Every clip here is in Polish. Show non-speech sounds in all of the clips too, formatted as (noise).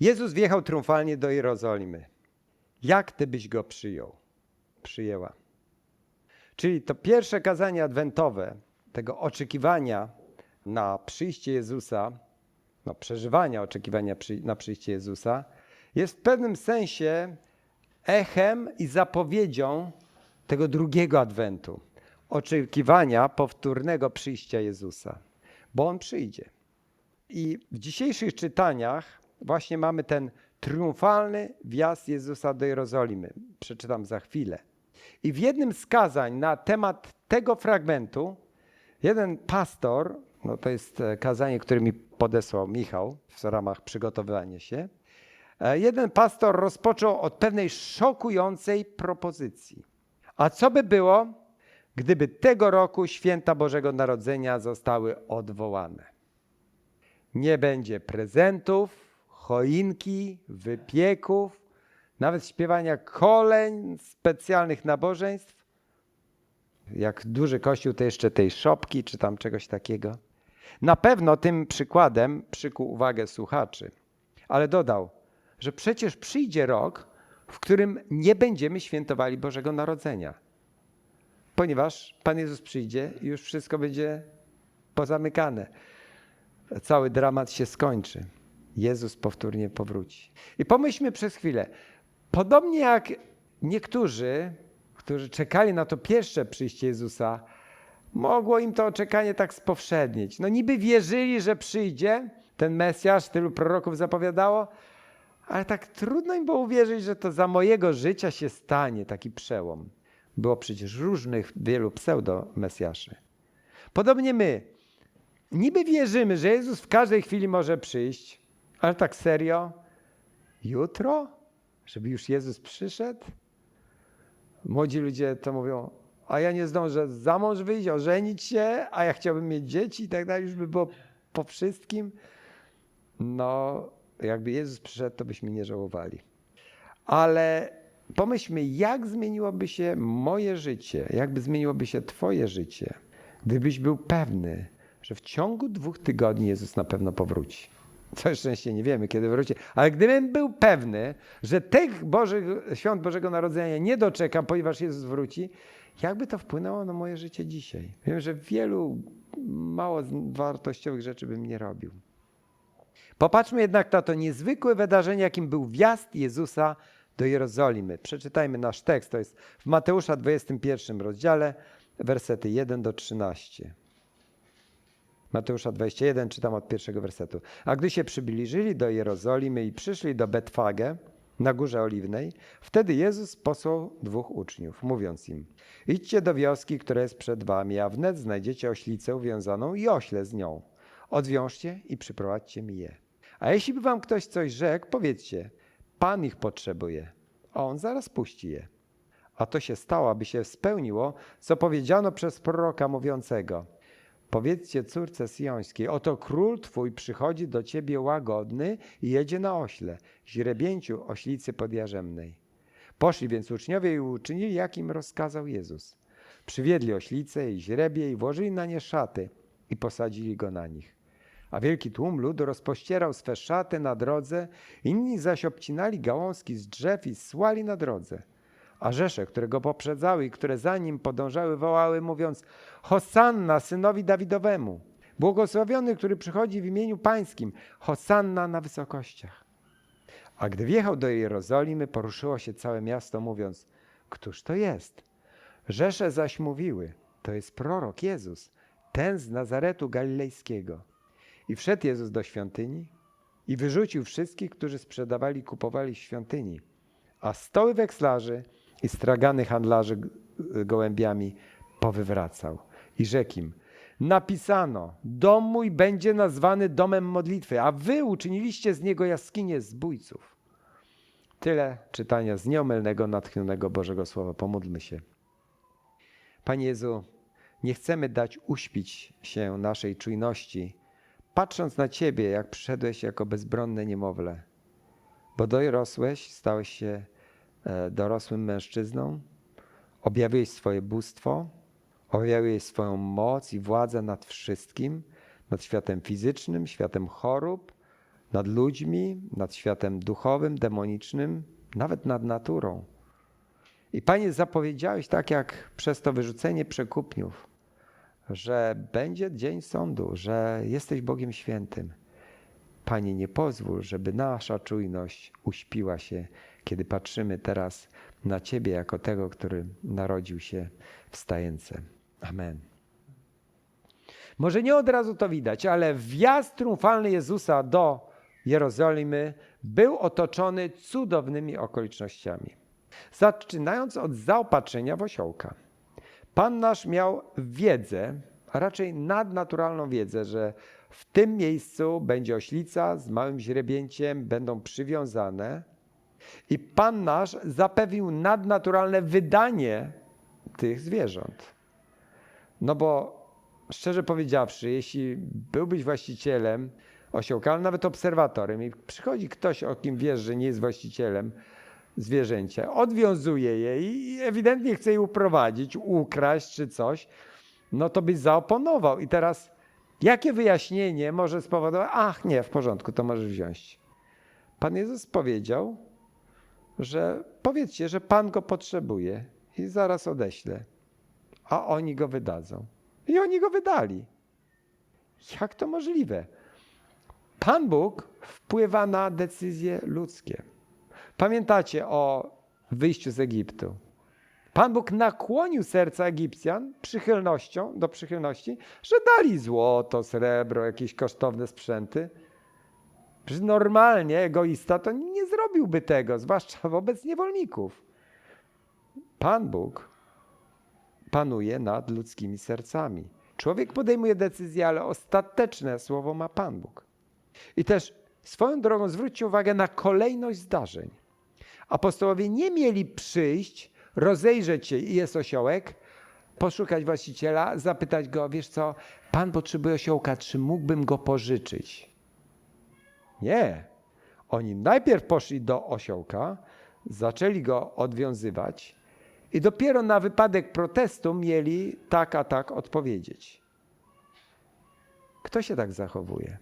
Jezus wjechał triumfalnie do Jerozolimy. Jak ty byś go przyjął? Przyjęła. Czyli to pierwsze kazanie adwentowe, tego oczekiwania na przyjście Jezusa, no, przeżywania oczekiwania na przyjście Jezusa, jest w pewnym sensie echem i zapowiedzią tego drugiego adwentu. Oczekiwania powtórnego przyjścia Jezusa, bo on przyjdzie. I w dzisiejszych czytaniach właśnie mamy ten triumfalny wjazd Jezusa do Jerozolimy. Przeczytam za chwilę. I w jednym z kazań na temat tego fragmentu, jeden pastor, no to jest e, kazanie, które mi podesłał Michał w ramach przygotowywania się, e, jeden pastor rozpoczął od pewnej szokującej propozycji. A co by było, gdyby tego roku święta Bożego Narodzenia zostały odwołane? Nie będzie prezentów, choinki, wypieków, nawet śpiewania koleń, specjalnych nabożeństw. Jak duży kościół, to jeszcze tej szopki czy tam czegoś takiego. Na pewno tym przykładem przykuł uwagę słuchaczy, ale dodał, że przecież przyjdzie rok, w którym nie będziemy świętowali Bożego Narodzenia. Ponieważ Pan Jezus przyjdzie i już wszystko będzie pozamykane. Cały dramat się skończy. Jezus powtórnie powróci. I pomyślmy przez chwilę. Podobnie jak niektórzy, którzy czekali na to pierwsze przyjście Jezusa, mogło im to oczekanie tak spowszednić. No niby wierzyli, że przyjdzie ten Mesjasz, tylu proroków zapowiadało, ale tak trudno im było uwierzyć, że to za mojego życia się stanie taki przełom. Było przecież różnych, wielu pseudo-mesjaszy. Podobnie my. Niby wierzymy, że Jezus w każdej chwili może przyjść, ale tak serio? Jutro? Żeby już Jezus przyszedł? Młodzi ludzie to mówią, a ja nie zdążę za mąż wyjść, ożenić się, a ja chciałbym mieć dzieci i tak dalej, już by było po wszystkim. No, jakby Jezus przyszedł, to byśmy nie żałowali. Ale pomyślmy, jak zmieniłoby się moje życie, jakby zmieniłoby się Twoje życie, gdybyś był pewny, że w ciągu dwóch tygodni Jezus na pewno powróci. (laughs) Całe szczęście nie wiemy, kiedy wróci, ale gdybym był pewny, że tych Bożych, świąt Bożego Narodzenia nie doczekam, ponieważ Jezus wróci, jakby to wpłynęło na moje życie dzisiaj? Wiem, że wielu mało wartościowych rzeczy bym nie robił. Popatrzmy jednak na to niezwykłe wydarzenie, jakim był wjazd Jezusa do Jerozolimy. Przeczytajmy nasz tekst, to jest w Mateusza 21 rozdziale, wersety 1 do 13. Mateusza 21, czytam od pierwszego wersetu. A gdy się przybliżyli do Jerozolimy i przyszli do Betfage na Górze Oliwnej, wtedy Jezus posłał dwóch uczniów, mówiąc im: Idźcie do wioski, która jest przed wami, a wnet znajdziecie oślicę uwiązaną i ośle z nią. Odwiążcie i przyprowadźcie mi je. A jeśli by wam ktoś coś rzekł, powiedzcie: Pan ich potrzebuje, a on zaraz puści je. A to się stało, aby się spełniło, co powiedziano przez proroka mówiącego. Powiedzcie córce Siońskiej, oto król twój przychodzi do ciebie łagodny i jedzie na ośle, źrebięciu oślicy podjarzemnej. Poszli więc uczniowie i uczynili, jak im rozkazał Jezus. Przywiedli oślicę i źrebie i włożyli na nie szaty i posadzili go na nich. A wielki tłum ludu rozpościerał swe szaty na drodze, inni zaś obcinali gałązki z drzew i słali na drodze. A rzesze, które go poprzedzały i które za nim podążały, wołały, mówiąc: Hosanna synowi Dawidowemu! Błogosławiony, który przychodzi w imieniu Pańskim, Hosanna na wysokościach. A gdy wjechał do Jerozolimy, poruszyło się całe miasto, mówiąc: Któż to jest? Rzesze zaś mówiły: To jest prorok Jezus, ten z Nazaretu Galilejskiego. I wszedł Jezus do świątyni i wyrzucił wszystkich, którzy sprzedawali i kupowali w świątyni, a stoły wekslarzy i stragany handlarzy gołębiami powywracał. I rzekł im, napisano, dom mój będzie nazwany domem modlitwy, a wy uczyniliście z niego jaskinię zbójców. Tyle czytania z nieomylnego, natchnionego Bożego Słowa. Pomódlmy się. Panie Jezu, nie chcemy dać uśpić się naszej czujności, patrząc na Ciebie, jak przyszedłeś jako bezbronne niemowlę, bo dorosłeś, stałeś się dorosłym mężczyzną, objawiłeś swoje bóstwo, objawiłeś swoją moc i władzę nad wszystkim, nad światem fizycznym, światem chorób, nad ludźmi, nad światem duchowym, demonicznym, nawet nad naturą. I Panie, zapowiedziałeś tak jak przez to wyrzucenie przekupniów, że będzie dzień sądu, że jesteś Bogiem świętym. Panie, nie pozwól, żeby nasza czujność uśpiła się, kiedy patrzymy teraz na Ciebie jako tego, który narodził się w stajence. Amen. Może nie od razu to widać, ale wjazd triumfalny Jezusa do Jerozolimy był otoczony cudownymi okolicznościami. Zaczynając od zaopatrzenia w osiołka. Pan nasz miał wiedzę, a raczej nadnaturalną wiedzę, że w tym miejscu będzie oślica z małym źrebięciem, będą przywiązane. I Pan nasz zapewnił nadnaturalne wydanie tych zwierząt. No bo szczerze powiedziawszy, jeśli byłbyś właścicielem osiołka, ale nawet obserwatorem i przychodzi ktoś, o kim wiesz, że nie jest właścicielem zwierzęcia, odwiązuje je i ewidentnie chce je uprowadzić, ukraść czy coś, no to byś zaoponował. I teraz jakie wyjaśnienie może spowodować, ach nie, w porządku, to możesz wziąć. Pan Jezus powiedział, że powiedzcie, że Pan go potrzebuje i zaraz odeślę, a oni go wydadzą. I oni go wydali. Jak to możliwe? Pan Bóg wpływa na decyzje ludzkie. Pamiętacie o wyjściu z Egiptu. Pan Bóg nakłonił serca Egipcjan przychylnością, do przychylności, że dali złoto, srebro, jakieś kosztowne sprzęty. Przecież normalnie egoista to nie zrobiłby tego, zwłaszcza wobec niewolników. Pan Bóg panuje nad ludzkimi sercami. Człowiek podejmuje decyzje, ale ostateczne słowo ma Pan Bóg. I też swoją drogą zwróćcie uwagę na kolejność zdarzeń. Apostołowie nie mieli przyjść, rozejrzeć się i jest osiołek, poszukać właściciela, zapytać go, wiesz co, pan potrzebuje osiołka, czy mógłbym go pożyczyć? Nie. Oni najpierw poszli do osiołka, zaczęli go odwiązywać i dopiero na wypadek protestu mieli tak a tak odpowiedzieć. Kto się tak zachowuje?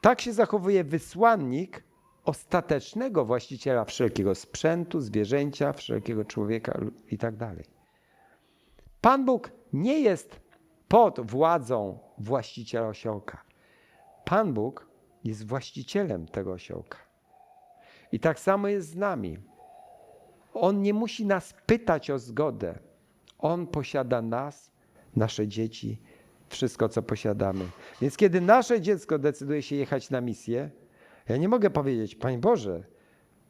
Tak się zachowuje wysłannik ostatecznego właściciela wszelkiego sprzętu, zwierzęcia, wszelkiego człowieka i tak dalej. Pan Bóg nie jest pod władzą właściciela osiołka. Pan Bóg jest właścicielem tego osiołka. I tak samo jest z nami. On nie musi nas pytać o zgodę. On posiada nas, nasze dzieci, wszystko co posiadamy. Więc kiedy nasze dziecko decyduje się jechać na misję, ja nie mogę powiedzieć, Panie Boże,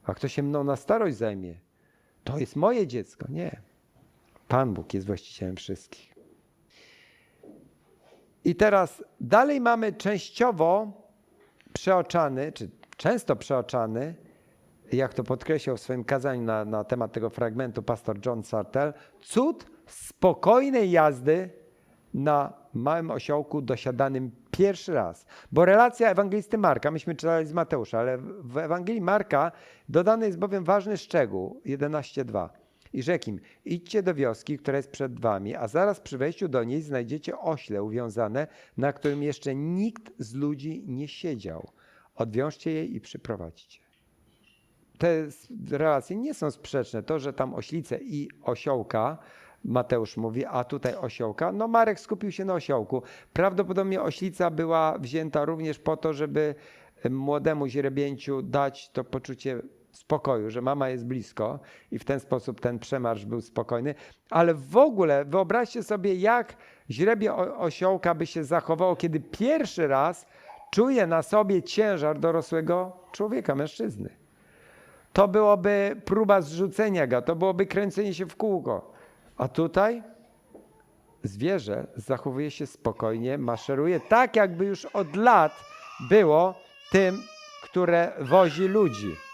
a kto się mną na starość zajmie? To jest moje dziecko. Nie. Pan Bóg jest właścicielem wszystkich. I teraz dalej mamy częściowo przeoczany, czy często przeoczany, jak to podkreślał w swoim kazaniu na, na temat tego fragmentu pastor John Sartel, cud spokojnej jazdy na małym osiołku dosiadanym pierwszy raz. Bo relacja ewangelisty Marka, myśmy czytali z Mateusza, ale w Ewangelii Marka dodany jest bowiem ważny szczegół 11.2. I rzekł im, idźcie do wioski, która jest przed wami, a zaraz przy wejściu do niej znajdziecie ośle uwiązane, na którym jeszcze nikt z ludzi nie siedział. Odwiążcie je i przyprowadźcie. Te relacje nie są sprzeczne. To, że tam oślice i osiołka, Mateusz mówi, a tutaj osiołka. No Marek skupił się na osiołku. Prawdopodobnie oślica była wzięta również po to, żeby młodemu źrebięciu dać to poczucie spokoju, że mama jest blisko i w ten sposób ten przemarsz był spokojny. Ale w ogóle wyobraźcie sobie, jak źrebie osiołka by się zachowało, kiedy pierwszy raz czuje na sobie ciężar dorosłego człowieka, mężczyzny. To byłoby próba zrzucenia go, to byłoby kręcenie się w kółko. A tutaj zwierzę zachowuje się spokojnie, maszeruje tak, jakby już od lat było tym, które wozi ludzi.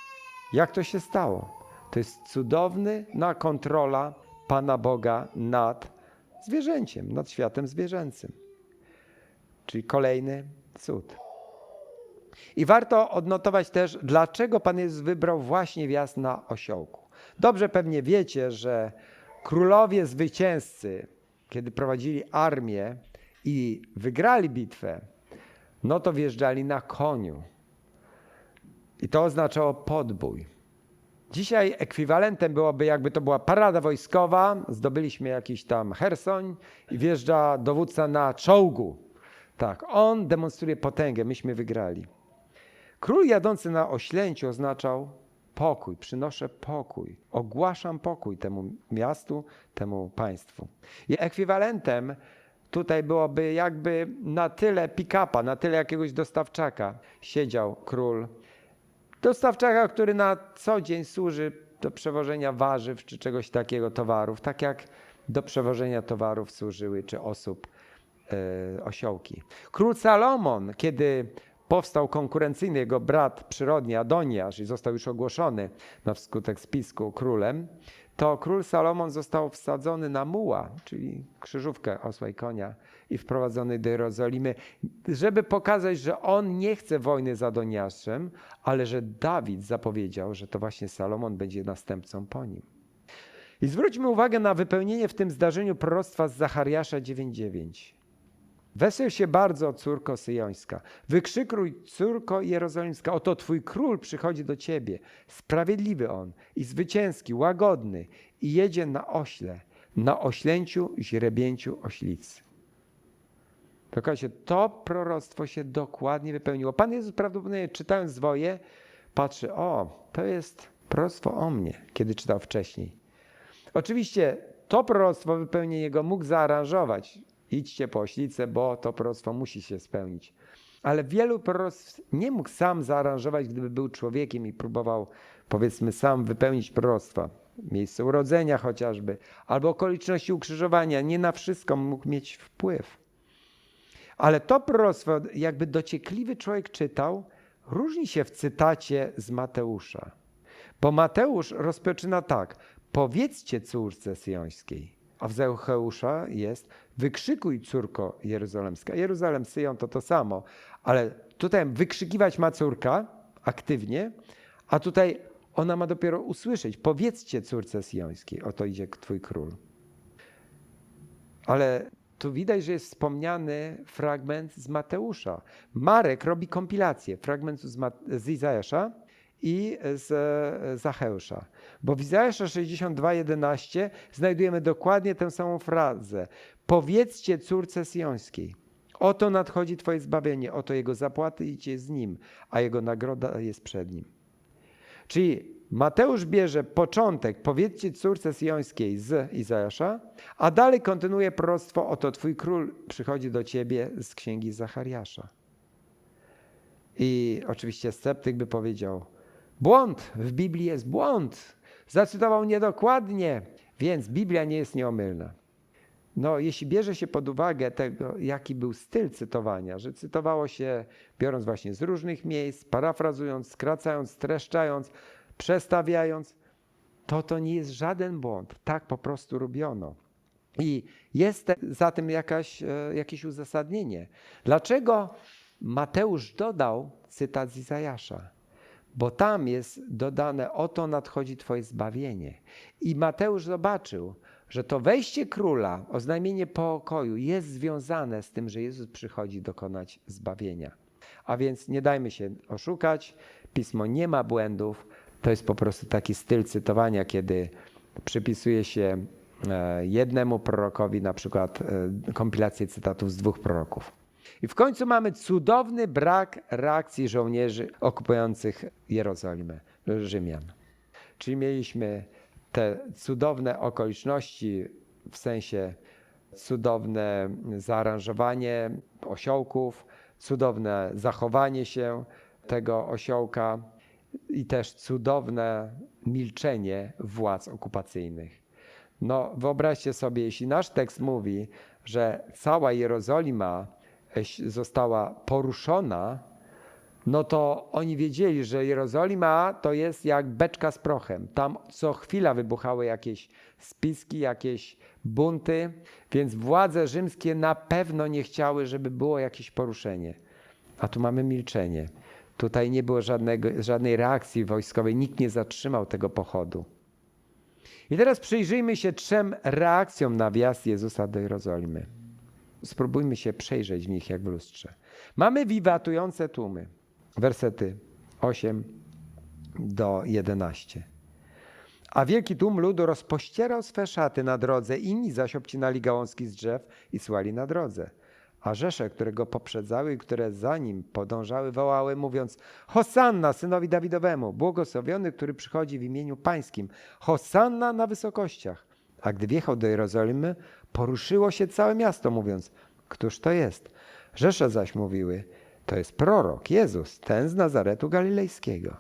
Jak to się stało? To jest cudowna kontrola Pana Boga nad zwierzęciem, nad światem zwierzęcym. Czyli kolejny cud. I warto odnotować też, dlaczego Pan Jezus wybrał właśnie wjazd na osiołku. Dobrze pewnie wiecie, że królowie zwycięzcy, kiedy prowadzili armię i wygrali bitwę, no to wjeżdżali na koniu. I to oznaczało podbój. Dzisiaj ekwiwalentem byłoby, jakby to była parada wojskowa, zdobyliśmy jakiś tam Hersoń i wjeżdża dowódca na czołgu. Tak, on demonstruje potęgę, myśmy wygrali. Król jadący na oślęciu oznaczał pokój, przynoszę pokój, ogłaszam pokój temu miastu, temu państwu. I ekwiwalentem tutaj byłoby jakby na tyle pick-upa, na tyle jakiegoś dostawczaka siedział król. Dostawczaka, który na co dzień służy do przewożenia warzyw czy czegoś takiego, towarów, tak jak do przewożenia towarów służyły czy osób e, osiołki. Król Salomon, kiedy powstał konkurencyjny jego brat przyrodni Adoniasz i został już ogłoszony na wskutek spisku królem, to król Salomon został wsadzony na muła, czyli krzyżówkę osła i konia i wprowadzony do Jerozolimy, żeby pokazać, że on nie chce wojny z Adoniaszem, ale że Dawid zapowiedział, że to właśnie Salomon będzie następcą po nim. I zwróćmy uwagę na wypełnienie w tym zdarzeniu proroctwa z Zachariasza 9:9. Wesel się bardzo, córko syjońska. Wykrzykuj, córko jerozolimska. Oto twój król przychodzi do ciebie. Sprawiedliwy on i zwycięski, łagodny i jedzie na ośle, na oślęciu źrebięciu oślicy. Słuchajcie, to proroctwo się dokładnie wypełniło. Pan Jezus prawdopodobnie czytając zwoje, patrzy, o, to jest proroctwo o mnie, kiedy czytał wcześniej. Oczywiście to proroctwo wypełnienie jego mógł zaaranżować. Idźcie po oślicę, bo to proroctwo musi się spełnić. Ale wielu proroctw nie mógł sam zaaranżować, gdyby był człowiekiem i próbował, powiedzmy, sam wypełnić proroctwa. Miejsce urodzenia chociażby, albo okoliczności ukrzyżowania. Nie na wszystko mógł mieć wpływ. Ale to proroctwo, jakby dociekliwy człowiek czytał, różni się w cytacie z Mateusza. Bo Mateusz rozpoczyna tak: Powiedzcie córce syjońskiej. A w Zeucheusza jest: Wykrzykuj, córko jerozolemska. Jeruzalem, Syjon to to samo, ale tutaj wykrzykiwać ma córka aktywnie, a tutaj ona ma dopiero usłyszeć: Powiedzcie córce syjońskiej, oto idzie twój król. Ale tu widać, że jest wspomniany fragment z Mateusza. Marek robi kompilację fragmentu z, Ma- z Izajasza i z e, Zacheusza. Bo w Izajasza 62:11 znajdujemy dokładnie tę samą frazę. Powiedzcie córce syjońskiej, oto nadchodzi twoje zbawienie, oto jego zapłaty idzie z nim, a jego nagroda jest przed nim. Czyli Mateusz bierze początek, powiedzcie córce syjońskiej z Izajasza, a dalej kontynuuje proroctwo, oto twój król przychodzi do ciebie z księgi Zachariasza. I oczywiście sceptyk by powiedział, błąd, w Biblii jest błąd, zacytował niedokładnie, więc Biblia nie jest nieomylna. No, jeśli bierze się pod uwagę tego, jaki był styl cytowania, że cytowało się biorąc właśnie z różnych miejsc, parafrazując, skracając, streszczając, przestawiając, to to nie jest żaden błąd. Tak po prostu robiono. I jest za tym jakaś, e, jakieś uzasadnienie. Dlaczego Mateusz dodał cytat z Izajasza? Bo tam jest dodane, oto nadchodzi Twoje zbawienie. I Mateusz zobaczył, że to wejście króla, oznajmienie pokoju jest związane z tym, że Jezus przychodzi dokonać zbawienia. A więc nie dajmy się oszukać, pismo nie ma błędów, to jest po prostu taki styl cytowania, kiedy przypisuje się e, jednemu prorokowi na przykład e, kompilację cytatów z dwóch proroków. I w końcu mamy cudowny brak reakcji żołnierzy okupujących Jerozolimę, Rzymian. Czyli mieliśmy te cudowne okoliczności, w sensie cudowne zaaranżowanie osiołków, cudowne zachowanie się tego osiołka i też cudowne milczenie władz okupacyjnych. No, wyobraźcie sobie, jeśli nasz tekst mówi, że cała Jerozolima została poruszona, no to oni wiedzieli, że Jerozolima to jest jak beczka z prochem. Tam co chwila wybuchały jakieś spiski, jakieś bunty, więc władze rzymskie na pewno nie chciały, żeby było jakieś poruszenie. A tu mamy milczenie. Tutaj nie było żadnego, żadnej reakcji wojskowej, nikt nie zatrzymał tego pochodu. I teraz przyjrzyjmy się trzem reakcjom na wjazd Jezusa do Jerozolimy. Spróbujmy się przejrzeć w nich jak w lustrze. Mamy wiwatujące tłumy. Wersety 8 do 11. A wielki tłum ludu rozpościerał swe szaty na drodze, inni zaś obcinali gałązki z drzew i słali na drodze. A rzesze, które go poprzedzały i które za nim podążały, wołały, mówiąc: Hosanna synowi Dawidowemu, błogosławiony, który przychodzi w imieniu Pańskim, Hosanna na wysokościach. A gdy wjechał do Jerozolimy, poruszyło się całe miasto, mówiąc: Któż to jest? Rzesze zaś mówiły: To jest prorok, Jezus, ten z Nazaretu Galilejskiego.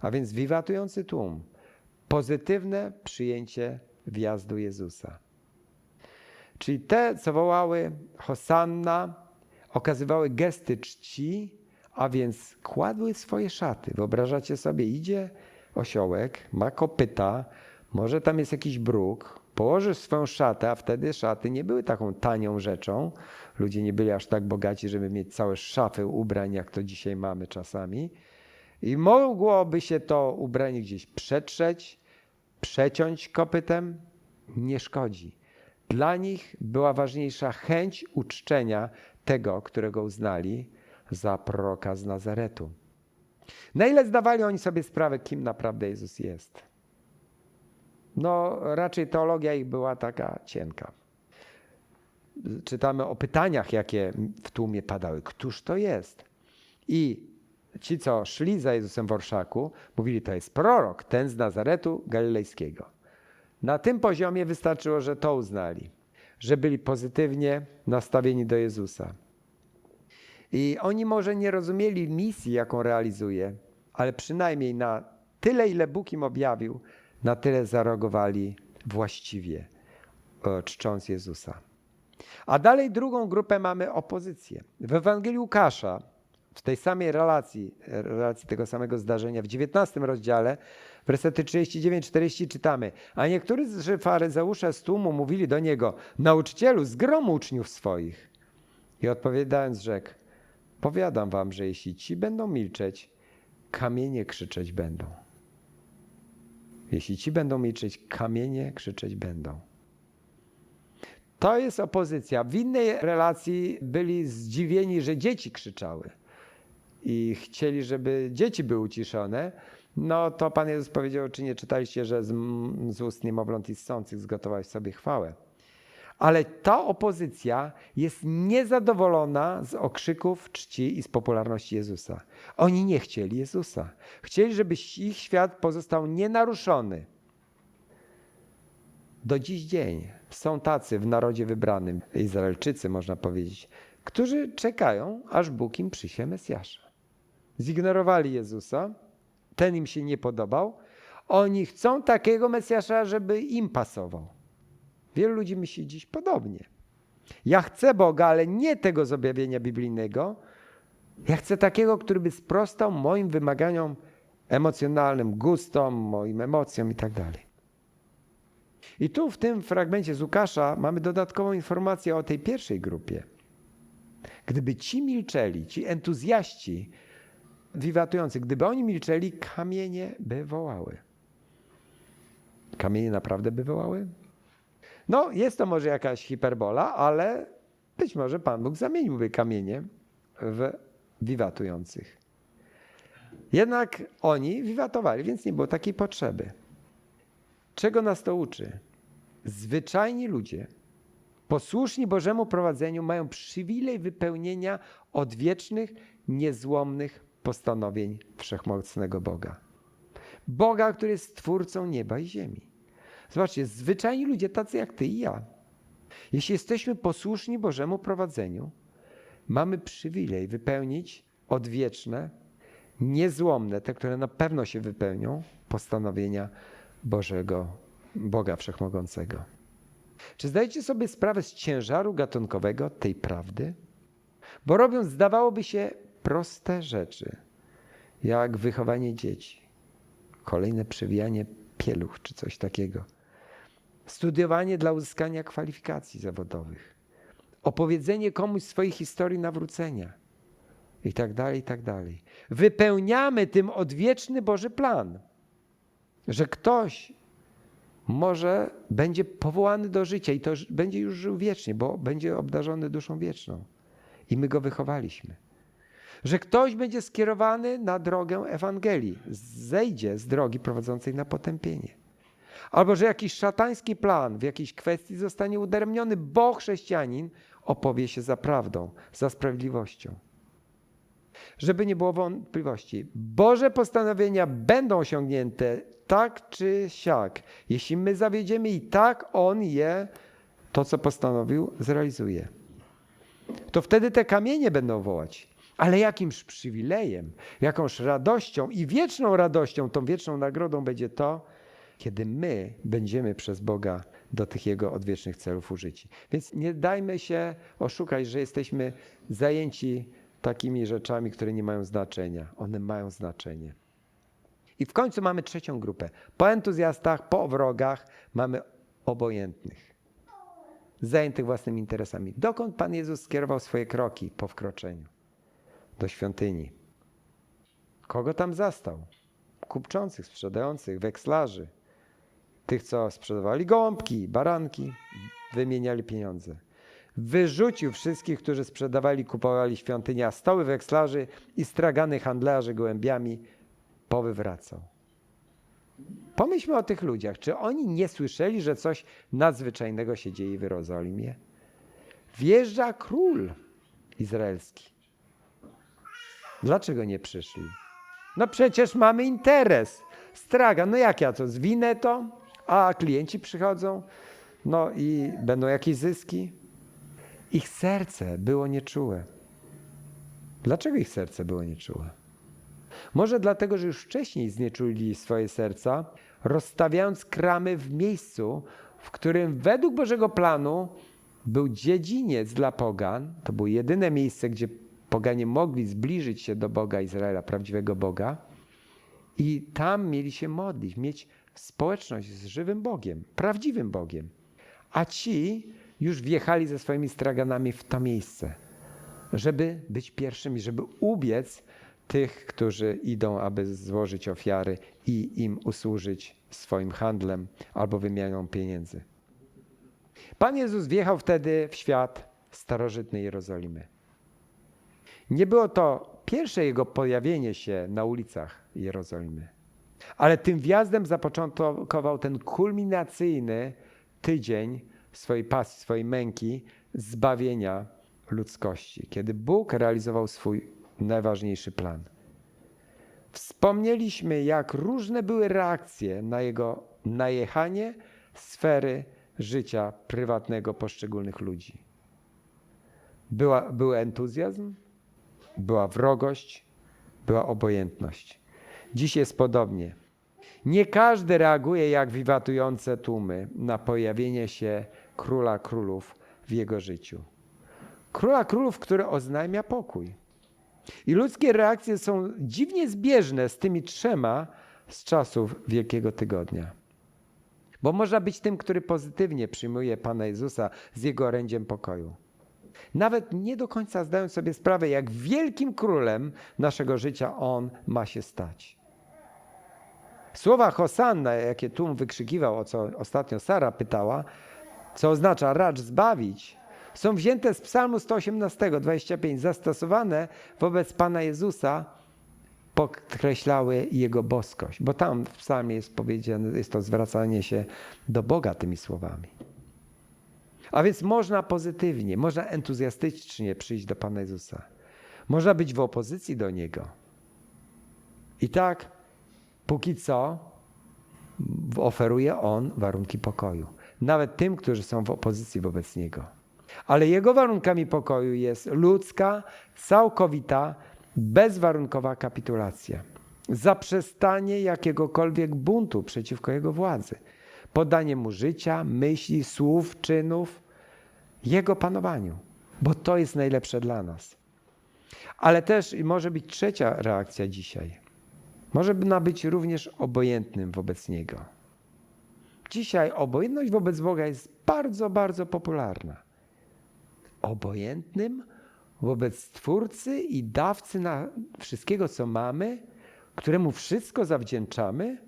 A więc wiwatujący tłum, pozytywne przyjęcie wjazdu Jezusa. Czyli te, co wołały Hosanna, okazywały gesty czci, a więc kładły swoje szaty. Wyobrażacie sobie, idzie osiołek, ma kopyta, może tam jest jakiś bruk, położysz swoją szatę, a wtedy szaty nie były taką tanią rzeczą. Ludzie nie byli aż tak bogaci, żeby mieć całe szafy ubrań, jak to dzisiaj mamy czasami. I mogłoby się to ubranie gdzieś przetrzeć, przeciąć kopytem, nie szkodzi. Dla nich była ważniejsza chęć uczczenia tego, którego uznali za proroka z Nazaretu. Na ile zdawali oni sobie sprawę, kim naprawdę Jezus jest? No, raczej teologia ich była taka cienka. Czytamy o pytaniach, jakie w tłumie padały. Któż to jest? I ci, co szli za Jezusem w orszaku, mówili, to jest prorok, ten z Nazaretu Galilejskiego. Na tym poziomie wystarczyło, że to uznali, że byli pozytywnie nastawieni do Jezusa. I oni może nie rozumieli misji, jaką realizuje, ale przynajmniej na tyle, ile Bóg im objawił, na tyle zareagowali właściwie, e, czcząc Jezusa. A dalej drugą grupę mamy opozycję. W Ewangelii Łukasza, w tej samej relacji, relacji tego samego zdarzenia, w 19 rozdziale, wersety 39-40 czytamy, a niektórzy faryzeusze z tłumu mówili do niego, nauczycielu, zgrom uczniów swoich. I odpowiadając rzekł, powiadam wam, że jeśli ci będą milczeć, kamienie krzyczeć będą. Jeśli ci będą milczeć, kamienie krzyczeć będą. To jest opozycja. W innej relacji byli zdziwieni, że dzieci krzyczały i chcieli, żeby dzieci były uciszone. No to Pan Jezus powiedział, czy nie czytaliście, że z, z ust niemowląt i ssących zgotowałeś sobie chwałę. Ale ta opozycja jest niezadowolona z okrzyków czci i z popularności Jezusa. Oni nie chcieli Jezusa. Chcieli, żeby ich świat pozostał nienaruszony. Do dziś dzień są tacy w narodzie wybranym, Izraelczycy można powiedzieć, którzy czekają, aż Bóg im przyśle Mesjasza. Zignorowali Jezusa, ten im się nie podobał. Oni chcą takiego Mesjasza, żeby im pasował. Wielu ludzi myśli dziś podobnie. Ja chcę Boga, ale nie tego z objawienia biblijnego. Ja chcę takiego, który by sprostał moim wymaganiom emocjonalnym, gustom, moim emocjom i tak dalej. I tu w tym fragmencie z Łukasza mamy dodatkową informację o tej pierwszej grupie. Gdyby ci milczeli, ci entuzjaści wiwatujący, gdyby oni milczeli, kamienie by wołały. Kamienie naprawdę by wołały? No, jest to może jakaś hiperbola, ale być może Pan Bóg zamieniłby kamienie w wiwatujących. Jednak oni wiwatowali, więc nie było takiej potrzeby. Czego nas to uczy? Zwyczajni ludzie, posłuszni Bożemu prowadzeniu, mają przywilej wypełnienia odwiecznych, niezłomnych postanowień wszechmocnego Boga. Boga, który jest twórcą nieba i ziemi. Zobaczcie, zwyczajni ludzie, tacy jak ty i ja, jeśli jesteśmy posłuszni Bożemu prowadzeniu, mamy przywilej wypełnić odwieczne, niezłomne, te, które na pewno się wypełnią, postanowienia Bożego, Boga Wszechmogącego. Czy zdajecie sobie sprawę z ciężaru gatunkowego tej prawdy? Bo robiąc, zdawałoby się, proste rzeczy, jak wychowanie dzieci, kolejne przewijanie pieluch czy coś takiego, studiowanie dla uzyskania kwalifikacji zawodowych, opowiedzenie komuś swojej historii nawrócenia i tak dalej, i tak dalej. Wypełniamy tym odwieczny Boży plan, że ktoś może będzie powołany do życia i to będzie już żył wiecznie, bo będzie obdarzony duszą wieczną. I my go wychowaliśmy. Że ktoś będzie skierowany na drogę Ewangelii, zejdzie z drogi prowadzącej na potępienie. Albo że jakiś szatański plan w jakiejś kwestii zostanie udaremniony, bo chrześcijanin opowie się za prawdą, za sprawiedliwością. Żeby nie było wątpliwości, Boże postanowienia będą osiągnięte tak czy siak. Jeśli my zawiedziemy i tak On je, to co postanowił, zrealizuje. To wtedy te kamienie będą wołać. Ale jakimś przywilejem, jakąś radością i wieczną radością, tą wieczną nagrodą będzie to, kiedy my będziemy przez Boga do tych Jego odwiecznych celów użyci. Więc nie dajmy się oszukać, że jesteśmy zajęci takimi rzeczami, które nie mają znaczenia. One mają znaczenie. I w końcu mamy trzecią grupę. Po entuzjastach, po wrogach mamy obojętnych, zajętych własnymi interesami. Dokąd Pan Jezus skierował swoje kroki po wkroczeniu? Do świątyni. Kogo tam zastał? Kupczących, sprzedających, wekslarzy, tych, co sprzedawali gołąbki, baranki, wymieniali pieniądze. Wyrzucił wszystkich, którzy sprzedawali, kupowali świątynia, stoły wekslarzy i stragany handlarzy gołębiami, powywracał. Pomyślmy o tych ludziach. Czy oni nie słyszeli, że coś nadzwyczajnego się dzieje w Jerozolimie? Wjeżdża król izraelski. Dlaczego nie przyszli? No przecież mamy interes. Stragan, no jak ja to zwinę to, a klienci przychodzą, no i będą jakieś zyski. Ich serce było nieczułe. Dlaczego ich serce było nieczułe? Może dlatego, że już wcześniej znieczulili swoje serca, rozstawiając kramy w miejscu, w którym według Bożego planu był dziedziniec dla pogan. To było jedyne miejsce, gdzie poganie mogli zbliżyć się do Boga Izraela, prawdziwego Boga. I tam mieli się modlić, mieć społeczność z żywym Bogiem, prawdziwym Bogiem. A ci już wjechali ze swoimi straganami w to miejsce, żeby być pierwszymi, żeby ubiec tych, którzy idą, aby złożyć ofiary i im usłużyć swoim handlem albo wymianą pieniędzy. Pan Jezus wjechał wtedy w świat starożytnej Jerozolimy. Nie było to pierwsze jego pojawienie się na ulicach Jerozolimy, ale tym wjazdem zapoczątkował ten kulminacyjny tydzień swojej pasji, swojej męki, zbawienia ludzkości, kiedy Bóg realizował swój najważniejszy plan. Wspomnieliśmy, jak różne były reakcje na jego najechanie sfery życia prywatnego poszczególnych ludzi. Była, był entuzjazm, była wrogość, była obojętność. Dziś jest podobnie. Nie każdy reaguje jak wiwatujące tłumy na pojawienie się króla królów w jego życiu. Króla królów, który oznajmia pokój. I ludzkie reakcje są dziwnie zbieżne z tymi trzema z czasów Wielkiego Tygodnia. Bo można być tym, który pozytywnie przyjmuje Pana Jezusa z jego orędziem pokoju. Nawet nie do końca zdając sobie sprawę, jak wielkim królem naszego życia on ma się stać. Słowa Hosanna, jakie tłum wykrzykiwał, o co ostatnio Sara pytała, co oznacza racz zbawić, są wzięte z Psalmu 118, 25, zastosowane wobec Pana Jezusa, podkreślały Jego boskość, bo tam w psalmie jest powiedziane, jest to zwracanie się do Boga tymi słowami. A więc można pozytywnie, można entuzjastycznie przyjść do Pana Jezusa. Można być w opozycji do Niego. I tak, póki co, oferuje On warunki pokoju. Nawet tym, którzy są w opozycji wobec Niego. Ale Jego warunkami pokoju jest ludzka, całkowita, bezwarunkowa kapitulacja. Zaprzestanie jakiegokolwiek buntu przeciwko Jego władzy. Podanie Mu życia, myśli, słów, czynów, Jego panowaniu. Bo to jest najlepsze dla nas. Ale też może być trzecia reakcja dzisiaj. Może być również obojętnym wobec Niego. Dzisiaj obojętność wobec Boga jest bardzo, bardzo popularna. Obojętnym wobec Stwórcy i dawcy na wszystkiego, co mamy, któremu wszystko zawdzięczamy?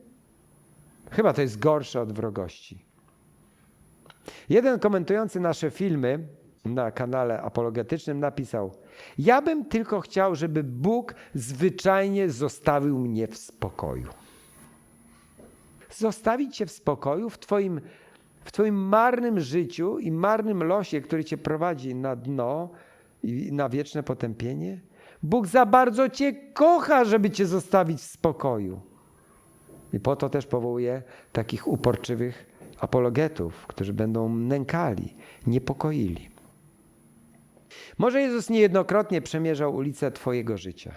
Chyba to jest gorsze od wrogości. Jeden komentujący nasze filmy na kanale apologetycznym napisał: Ja bym tylko chciał, żeby Bóg zwyczajnie zostawił mnie w spokoju. Zostawić cię w spokoju w twoim, w twoim marnym życiu i marnym losie, który cię prowadzi na dno i na wieczne potępienie? Bóg za bardzo cię kocha, żeby cię zostawić w spokoju. I po to też powołuje takich uporczywych apologetów, którzy będą nękali, niepokoili. Może Jezus niejednokrotnie przemierzał ulice Twojego życia,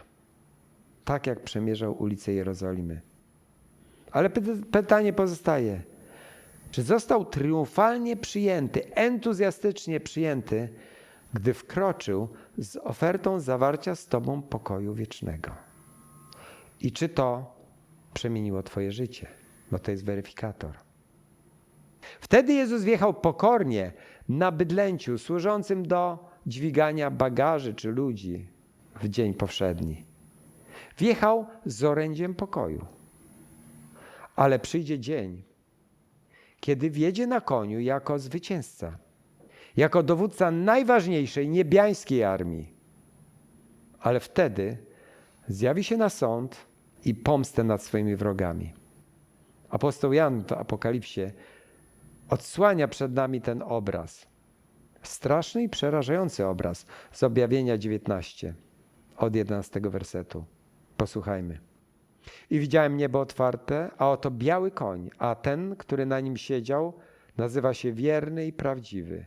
tak jak przemierzał ulice Jerozolimy. Ale py- pytanie pozostaje: czy został triumfalnie przyjęty, entuzjastycznie przyjęty, gdy wkroczył z ofertą zawarcia z Tobą pokoju wiecznego? I czy to przemieniło Twoje życie? Bo to jest weryfikator. Wtedy Jezus wjechał pokornie na bydlęciu służącym do dźwigania bagaży czy ludzi w dzień powszedni. Wjechał z orędziem pokoju. Ale przyjdzie dzień, kiedy wjedzie na koniu jako zwycięzca, jako dowódca najważniejszej niebiańskiej armii. Ale wtedy zjawi się na sąd i pomstę nad swoimi wrogami. Apostoł Jan w Apokalipsie odsłania przed nami ten obraz. Straszny i przerażający obraz z objawienia 19 od 11 wersetu. Posłuchajmy. I widziałem niebo otwarte, a oto biały koń, a ten, który na nim siedział, nazywa się wierny i prawdziwy,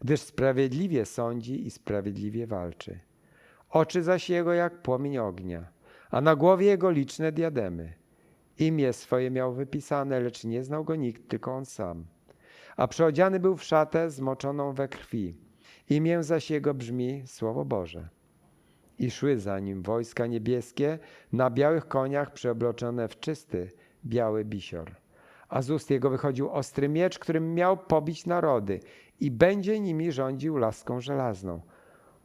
gdyż sprawiedliwie sądzi i sprawiedliwie walczy. Oczy zaś jego jak płomień ognia, a na głowie jego liczne diademy. Imię swoje miał wypisane, lecz nie znał go nikt, tylko on sam. A przeodziany był w szatę zmoczoną we krwi. Imię zaś jego brzmi Słowo Boże. I szły za nim wojska niebieskie na białych koniach przeobloczone w czysty, biały bisior. A z ust jego wychodził ostry miecz, którym miał pobić narody i będzie nimi rządził laską żelazną.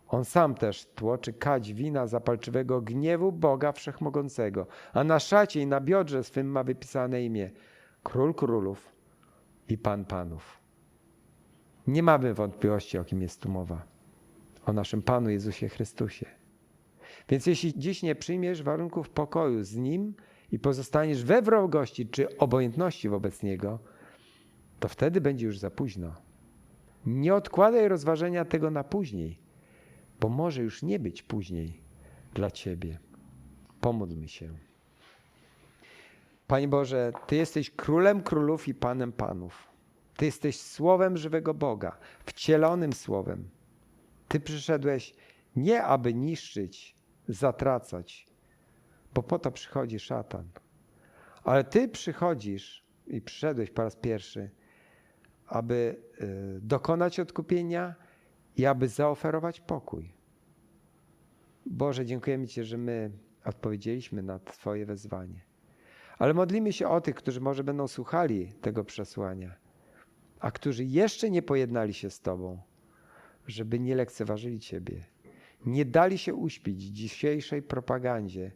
On sam też tłoczy kać wina zapalczywego gniewu Boga Wszechmogącego, a na szacie i na biodrze swym ma wypisane imię Król Królów i Pan Panów. Nie mamy wątpliwości, o kim jest tu mowa. O naszym Panu Jezusie Chrystusie. Więc jeśli dziś nie przyjmiesz warunków pokoju z Nim i pozostaniesz we wrogości czy obojętności wobec Niego, to wtedy będzie już za późno. Nie odkładaj rozważenia tego na później, bo może już nie być później dla Ciebie. Pomódlmy się. Panie Boże, Ty jesteś królem królów i panem panów. Ty jesteś słowem żywego Boga, wcielonym słowem. Ty przyszedłeś nie aby niszczyć, zatracać, bo po to przychodzi szatan. Ale Ty przychodzisz i przyszedłeś po raz pierwszy, aby y, dokonać odkupienia i aby zaoferować pokój. Boże, dziękujemy Ci, że my odpowiedzieliśmy na Twoje wezwanie. Ale modlimy się o tych, którzy może będą słuchali tego przesłania, a którzy jeszcze nie pojednali się z Tobą, żeby nie lekceważyli Ciebie, nie dali się uśpić dzisiejszej propagandzie,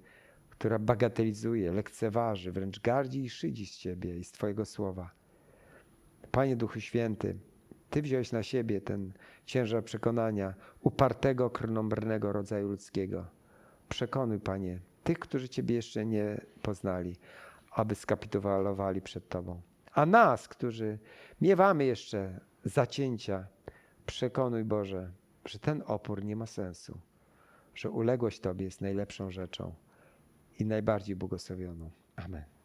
która bagatelizuje, lekceważy, wręcz gardzi i szydzi z Ciebie i z Twojego słowa. Panie Duchu Święty, Ty wziąłeś na siebie ten ciężar przekonania upartego, krnąbrnego rodzaju ludzkiego. Przekonuj, Panie, tych, którzy Ciebie jeszcze nie poznali, aby skapitulowali przed Tobą. A nas, którzy miewamy jeszcze zacięcia, przekonuj, Boże, że ten opór nie ma sensu, że uległość Tobie jest najlepszą rzeczą i najbardziej błogosławioną. Amen.